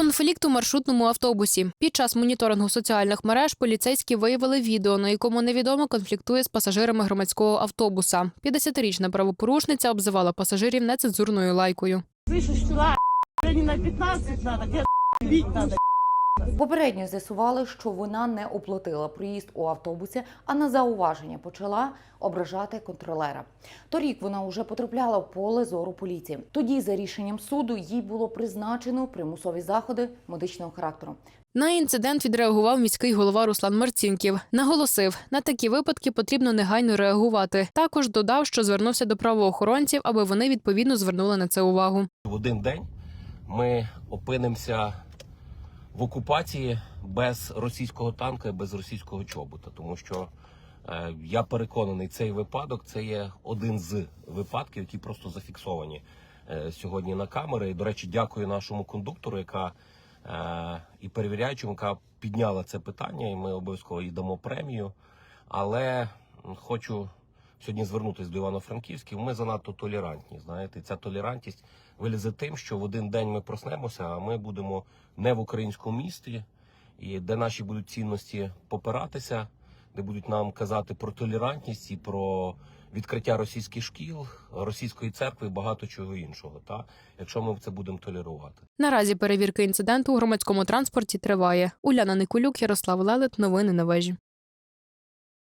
Конфлікт у маршрутному автобусі. Під час моніторингу соціальних мереж поліцейські виявили відео, на якому невідомо конфліктує з пасажирами громадського автобуса. 50-річна правопорушниця обзивала пасажирів нецензурною лайкою. Слышишь, уже не на 15 надо, тебе бить надо. Попередньо з'ясували, що вона не оплатила проїзд у автобусі, а на зауваження почала ображати контролера. Торік вона вже потрапляла в поле зору поліції. Тоді, за рішенням суду, їй було призначено примусові заходи медичного характеру. На інцидент відреагував міський голова Руслан Марцінків. Наголосив, на такі випадки потрібно негайно реагувати. Також додав, що звернувся до правоохоронців, аби вони відповідно звернули на це увагу. В один день ми опинимося в окупації без російського танка і без російського чобота, тому що е, я переконаний, цей випадок це є один з випадків, які просто зафіксовані е, сьогодні на камери. І, до речі, дякую нашому кондуктору, яка е, і перевіряючому, яка підняла це питання, і ми обов'язково їй дамо премію. Але хочу сьогодні звернутися до Івано-Франківських. Ми занадто толерантні. Знаєте, ця толерантність вилізе тим, що в один день ми проснемося, а ми будемо не в українському місті, і де наші будуть цінності попиратися, де будуть нам казати про толерантність і про відкриття російських шкіл, російської церкви багато чого іншого. Та якщо ми це будемо толерувати. Наразі перевірка інциденту у громадському транспорті триває. Уляна Никулюк, Ярослав Лелет. Новини на вежі.